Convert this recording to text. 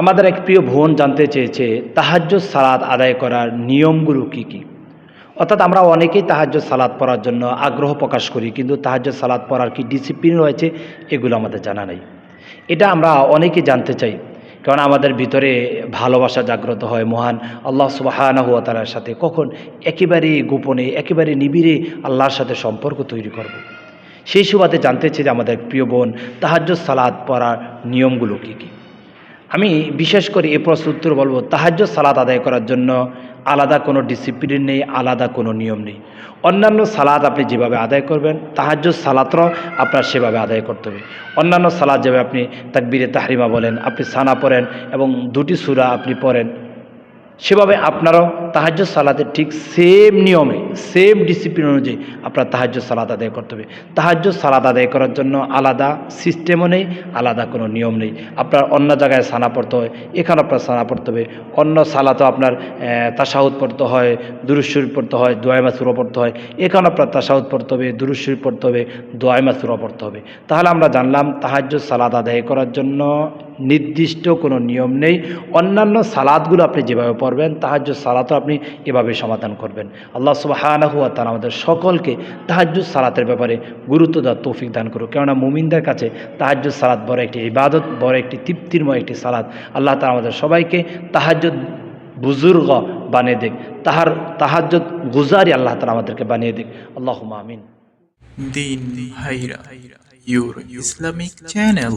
আমাদের এক প্রিয় বোন জানতে চেয়েছে তাহাজ্য সালাদ আদায় করার নিয়মগুলো কি কি? অর্থাৎ আমরা অনেকেই তাহাজ্য সালাদ পড়ার জন্য আগ্রহ প্রকাশ করি, কিন্তু তাহাজ্য সালাদ পড়ার কি ডিসিপ্লিন রয়েছে, এগুলো আমাদের জানা নেই। এটা আমরা অনেকেই জানতে চাই, কারণ আমাদের ভিতরে ভালোবাসা জাগ্রত হয় মহান আল্লাহ সুবাহানাহুয়া তালার সাথে। কখন? একেবারে গোপনে, একেবারে নিবিড়ে আল্লাহর সাথে সম্পর্ক তৈরি করব। সেই সুবাদে জানতে চাই যে আমাদের প্রিয় বোন তাহাজ্য সালাদ পড়ার নিয়মগুলো কী কী? আমি বিশেষ করে এ প্রশ্ন উত্তর বলব তাহাজ্য সালাদ আদায় করার জন্য আলাদা কোনো ডিসিপ্লিন নেই, আলাদা কোনো নিয়ম নেই। অন্যান্য সালাদ আপনি যেভাবে আদায় করবেন তাহাজ্য সালাতরাও আপনার সেভাবে আদায় করতে হবে। অন্যান্য সালাদ যেভাবে আপনি তাকবিরে তাহরিমা বলেন, আপনি সানা পড়েন এবং দুটি সুরা আপনি পড়েন সেভাবে আপনারাও তাহাজ্য সালাদের ঠিক সেম নিয়মে সেম ডিসিপ্লিন অনুযায়ী আপনার তাহাজ্য সালাদ আদায় করতে হবে। তাহাজ্য সালাদ আদায় করার জন্য আলাদা সিস্টেমও নেই, আলাদা কোনো নিয়ম নেই। আপনার অন্য জায়গায় সানা পড়তে হয়, এখানে আপনার সানা পড়তে হবে। অন্য সালাতেও আপনার তাসাহুদ পড়তে হয় দুরুশ্বরী পড়তে হয়, দোয়াই মাসুরও পড়তে হয়। এখানে আপনার তাসাহুদ পড়তে হবে দুরুশ্বরী পড়তে হবে, দোয়াই মাসুরও পড়তে হবে। তাহলে আমরা জানলাম তাহাজ্য সালাদ আদায় করার জন্য নির্দিষ্ট কোনো নিয়ম নেই। অন্যান্য সালাদগুলো আপনি যেভাবে পড়বেন তাহাজ্য সালাতও আপনি এভাবে সমাধান করবেন। আল্লাহ সুবাহানাহুয়া তারা আমাদের সকলকে তাহাজ্য সালাতের ব্যাপারে গুরুত্ব দেওয়ার তৌফিক দান করুক। কেননা মুমিনদের কাছে তাহাজ্য সালাত বড় একটি ইবাদত, বড় একটি তৃপ্তিরময় একটি সালাদ আল্লাহ তালা আমাদের সবাইকে তাহাজ্য বুজুর্গ বানিয়ে দিক। তাহার তাহাজ্য গুজারি আল্লাহ তালা আমাদেরকে বানিয়ে দিক। আল্লাহ আমিন। দিন ইসলামিক চ্যানেল।